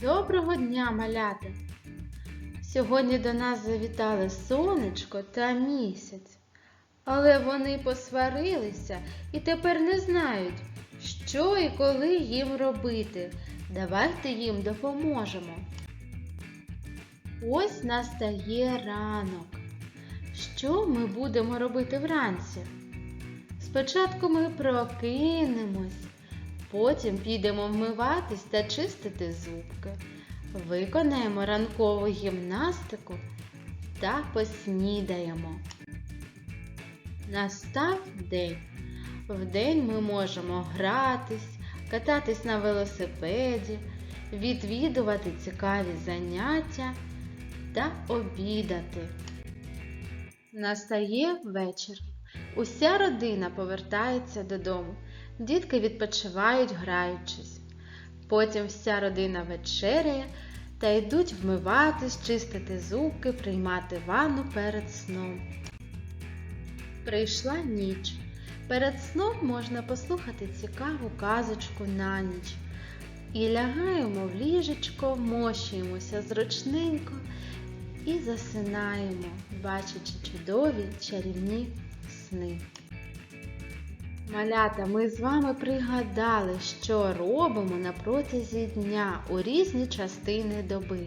Доброго дня, малята! Сьогодні до нас завітали сонечко та місяць, але вони посварилися і тепер не знають, що і коли їм робити. Давайте їм допоможемо. Ось настає ранок. Що ми будемо робити вранці? Спочатку ми прокинемось, потім підемо вмиватись та чистити зубки, виконаємо ранкову гімнастику та поснідаємо. Настав день. Вдень ми можемо гратись, кататись на велосипеді, відвідувати цікаві заняття та обідати. Настає вечір. Уся родина повертається додому. Дітки відпочивають, граючись. Потім вся родина вечеряє та йдуть вмиватись, чистити зубки, приймати ванну перед сном. Прийшла ніч. Перед сном можна послухати цікаву казочку на ніч. І лягаємо в ліжечко, вмощуємося зручненько і засинаємо, бачачи чудові чарівні сни. Малята, ми з вами пригадали, що робимо на протязі дня у різні частини доби.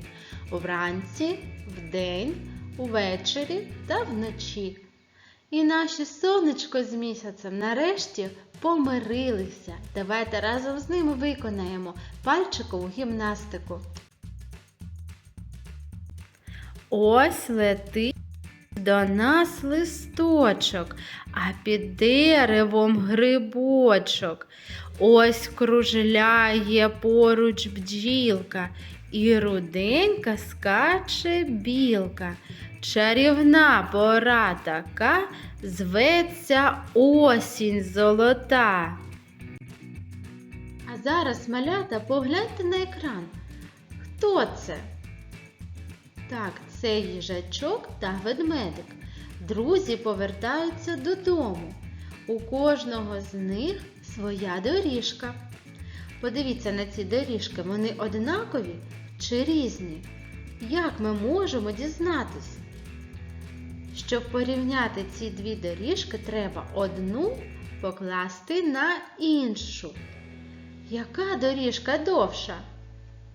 Вранці, вдень, увечері та вночі. І наше сонечко з місяцем нарешті помирилися. Давайте разом з ними виконаємо пальчикову гімнастику. Ось летить до нас листочок, а під деревом грибочок. Ось кружляє поруч бджілка, і руденька скаче білка. Чарівна пора така зветься осінь золота. А зараз, малята, погляньте на екран. Хто це? Так, це їжачок та ведмедик. Друзі повертаються додому. У кожного з них своя доріжка. Подивіться на ці доріжки, вони однакові чи різні? Як ми можемо дізнатись? Щоб порівняти ці дві доріжки, треба одну покласти на іншу. Яка доріжка довша?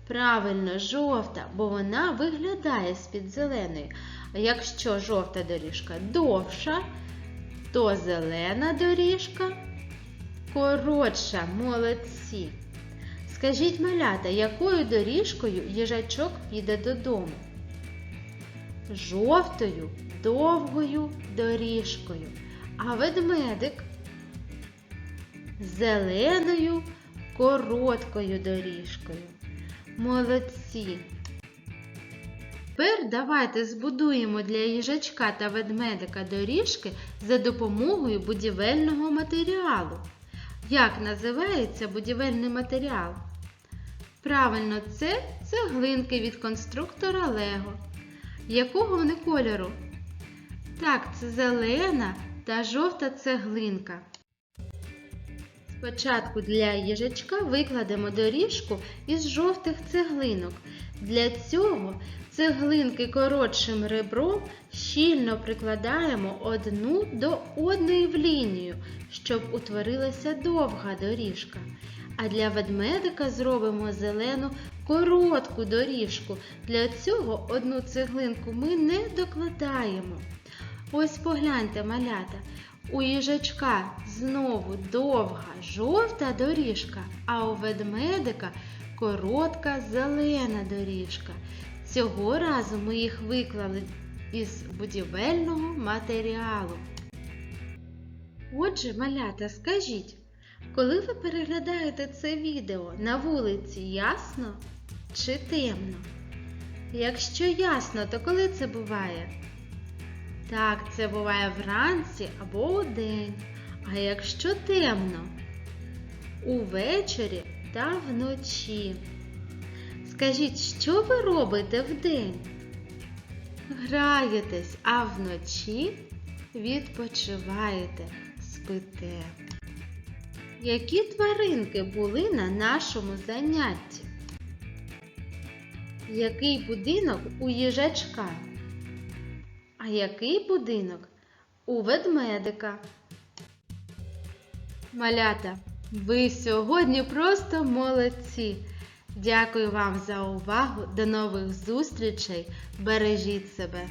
Правильно, жовта, бо вона виглядає з-під зеленої. А якщо жовта доріжка довша, то зелена доріжка коротша, молодці. Скажіть, малята, якою доріжкою їжачок піде додому? Жовтою, довгою доріжкою. А ведмедик зеленою, короткою доріжкою. Молодці! Тепер давайте збудуємо для їжачка та ведмедика доріжки за допомогою будівельного матеріалу. Як називається будівельний матеріал? Правильно, це цеглинки від конструктора Лего. Якого вони кольору? Так, це зелена та жовта цеглинка. Спочатку для їжачка викладемо доріжку із жовтих цеглинок. Для цього цеглинки коротшим ребром щільно прикладаємо одну до одної в лінію, щоб утворилася довга доріжка. А для ведмедика зробимо зелену коротку доріжку. Для цього одну цеглинку ми не докладаємо. Ось погляньте, малята. У їжачка знову довга жовта доріжка, а у ведмедика коротка зелена доріжка. Цього разу ми їх виклали із будівельного матеріалу. Отже, малята, скажіть, коли ви переглядаєте це відео на вулиці ясно чи темно? Якщо ясно, то коли це буває? Так, це буває вранці або удень. А якщо темно? Увечері та вночі. Скажіть, що ви робите вдень? Граєтесь, а вночі відпочиваєте, спите. Які тваринки були на нашому занятті? Який будинок у їжачка? А який будинок у ведмедика? Малята, ви сьогодні просто молодці. Дякую вам за увагу. До нових зустрічей. Бережіть себе.